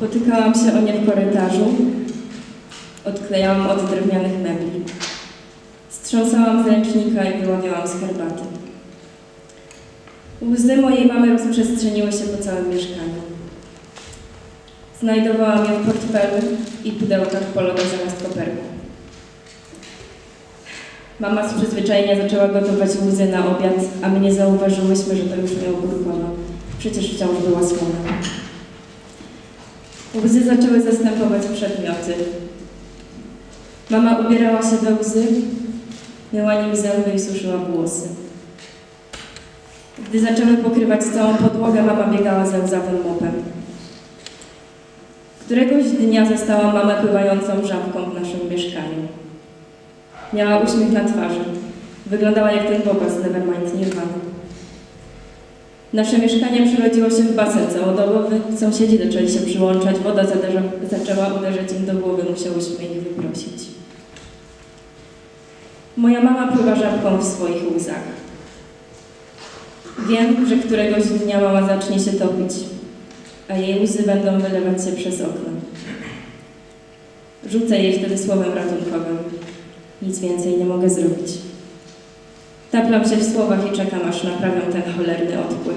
Potykałam się o nie w korytarzu, odklejałam od drewnianych mebli. Strząsałam z ręcznika i wyławiałam z herbaty. Łzy mojej mamy rozprzestrzeniły się po całym mieszkaniu. Znajdowałam je w portfelu i pudełkach po lodo zamiast koperku. Mama z przyzwyczajenia zaczęła gotować łzy na obiad, a my nie zauważyłyśmy, że to już nie ogórkowa. Przecież wciąż była słona. Łzy zaczęły zastępować przedmioty. Mama ubierała się we łzy, myła nim zęby i suszyła włosy. Gdy zaczęły pokrywać całą podłogę, mama biegała za łzawym mopem. Któregoś dnia zastałam mamę pływającą żabką w naszym mieszkaniu. Miała uśmiech na twarzy. Wyglądała jak ten bobas z Nevermind Nirvana. Nasze mieszkanie przerodziło się w basen całodobowy, sąsiedzi zaczęli się przyłączać, woda zaczęła uderzać im do głowy, musiałyśmy ich wyprosić. Moja mama pływa żabką w swoich łzach. Wiem, że któregoś dnia mama zacznie się topić, a jej łzy będą wylewać się przez okno. Rzucę jej wtedy słowem ratunkowym. Nic więcej nie mogę zrobić. Taplam się w słowach i czekam, aż naprawią ten cholerny odpływ.